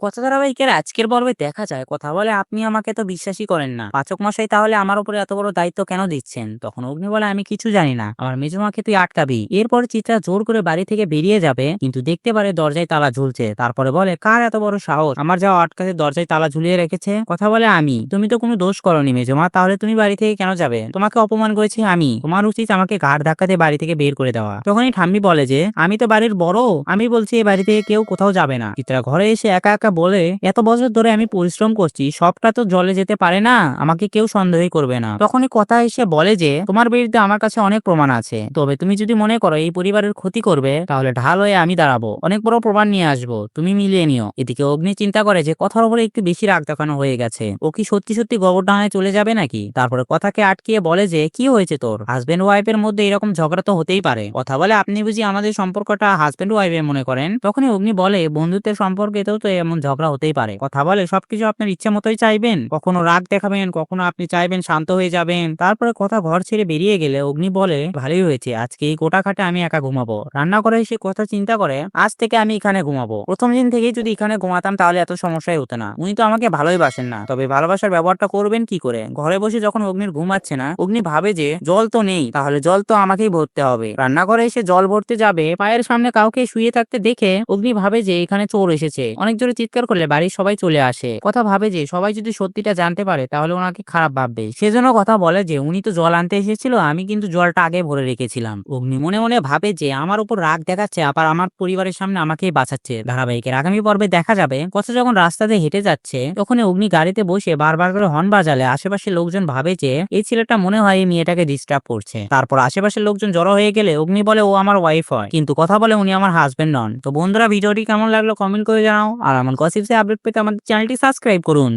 কথা ধারাবাহিকের আজকের পর্বে দেখা যায়। কথা বলে আপনি আমাকে তো বিশ্বাসই করেন না। পাচক মশাই তাহলে আমার উপরে এত বড় দায়িত্ব কেন দিচ্ছেন? তখন অগ্নি বলে, আমি কিছু জানি না। আমার মেজমাকে তুই আটকাবি। এরপর চিত্রা জোর করে বাড়ি থেকে বেরিয়ে যাবে, কিন্তু দেখতে পারে দরজায় তালা ঝুলছে। তারপরে বলে, কার এত বড় সাহস? আমার যাওয়া আটকাতে দরজায় তালা ঝুলিয়ে রেখেছে? কথা বলে, আমি। তুমি তো কোনো দোষ করনি মেজমা। তাহলে তুমি বাড়ি থেকে কেন যাবে? তোমাকে অপমান করেছি আমি। তোমার উচিত আমাকে ঘাড় ধাক্কাতে বাড়ি থেকে বের করে দেওয়া। তখনই ঠাম্মি বলে যে, আমি তো বাড়ির বড়। আমি বলছি এই বাড়ি থেকে কেউ কোথাও যাবে না। চিত্রা ঘরে এসে একা একা বলে, এত বছর ধরে আমি পরিশ্রম করছি, সবটা তো জলে যেতে পারে না, আমাকে কেউ সন্দেহই করবে না। তখনই কথা এসে বলে যে, তোমার বিরুদ্ধে আমার কাছে অনেক প্রমাণ আছে। তবে তুমি যদি মনে করো এই পরিবারের ক্ষতি করবে, তাহলে ঢাল হয়ে আমি দাঁড়াবো। অনেক বড় প্রমাণ নিয়ে আসব। তুমি মিলিয়ে নিও। এদিকে অগ্নি চিন্তা করে যে, কথার উপরে একটু বেশি রাগ দেখানো হয়ে গেছে। ও কি সত্যি সত্যি গোবরডাঙায় চলে যাবে নাকি? তারপরে কথাকে আটকিয়ে বলে যে, কি হয়েছে তোর? হাজবেন্ড ওয়াইফের মধ্যে এরকম ঝগড়া তো হতেই পারে। কথা বলে আপনি বুঝি আমাদের সম্পর্কটা হাজবেন্ড ওয়াইফের মনে করেন? তখনই অগ্নি বলে, বন্ধুত্বের সম্পর্কেতেও তো এমন ঝগড়া হতেই পারে। কথা বলে সবকিছু আপনার ইচ্ছা মতোই চাইবেন। কখনো রাগ দেখাবেন, কখনো আপনি চাইবেন শান্ত হয়ে যাবেন। তারপরে কথা ঘর ছেড়ে বেরিয়ে গেলে অগ্নি বলে, ভালোই হয়েছে, আজকে এই গোটা খাটে আমি একা ঘুমাবো। রান্না করে এসে কথা চিন্তা করে, আজ থেকে আমি এখানে ঘুমাবো। প্রথম দিন থেকেই যদি এখানে ঘুমাতাম তাহলে এত সমস্যাই হতো না। উনি তো আমাকে ভালোই বাসেন না। তবে ভালোবাসার ব্যবহারটা করবেন কি করে? ঘরে বসে যখন অগ্নির ঘুমাচ্ছে না, অগ্নি ভাবে যে, জল তো নেই, তাহলে জল তো আমাকেই ভরতে হবে। রান্না রান্নাঘরে এসে জল ভরতে যাবে, পায়ের সামনে কাউকে শুয়ে থাকতে দেখে অগ্নি ভাবে যে, এখানে চোর এসেছে। অনেক জোরে চিৎকার করলে বাড়ির সবাই চলে আসে। কথা ভাবে যে, সবাই যদি সত্যিটা জানতে পারে, তাহলে ওনাকে খারাপ ভাববে। সেজন্য কথা বলে যে, উনি তো জল আনতে এসেছিল, আমি কিন্তু জলটা আগে ভরে রেখেছিলাম। অগ্নি মনে মনে ভাবে যে, আমার উপর রাগ দেখাচ্ছে, আবার আমার পরিবারের সামনে আমাকেই বাঁচাচ্ছে। ধারাবাহিকের আগামী পর্বে দেখা যাবে কথা যখন রাস্তাতে হেঁটে যাচ্ছে তখন অগ্নি গাড়িতে বসে বারবার করে হর্ন বাজালে। আশেপাশের লোকজন ভাবে যে, এই ছেলেটা মনে হয় এই মেয়েটাকে ডিস্টার্ব করছে। তারপর আশেপাশের লোকজন জড়ো হয়ে গেলে অগ্নি বলে, ও আমার ওয়াইফ হয়। কিন্তু কথা বলে উনি আমার হাজবেন্ড নন। তো বন্ধুরা, ভিডিওটি কেমন লাগল কমেন্ট করে জানাও। আর আমার গসিপসে আপডেট পেতে আমাদের চ্যানেলটি সাবস্ক্রাইব করুন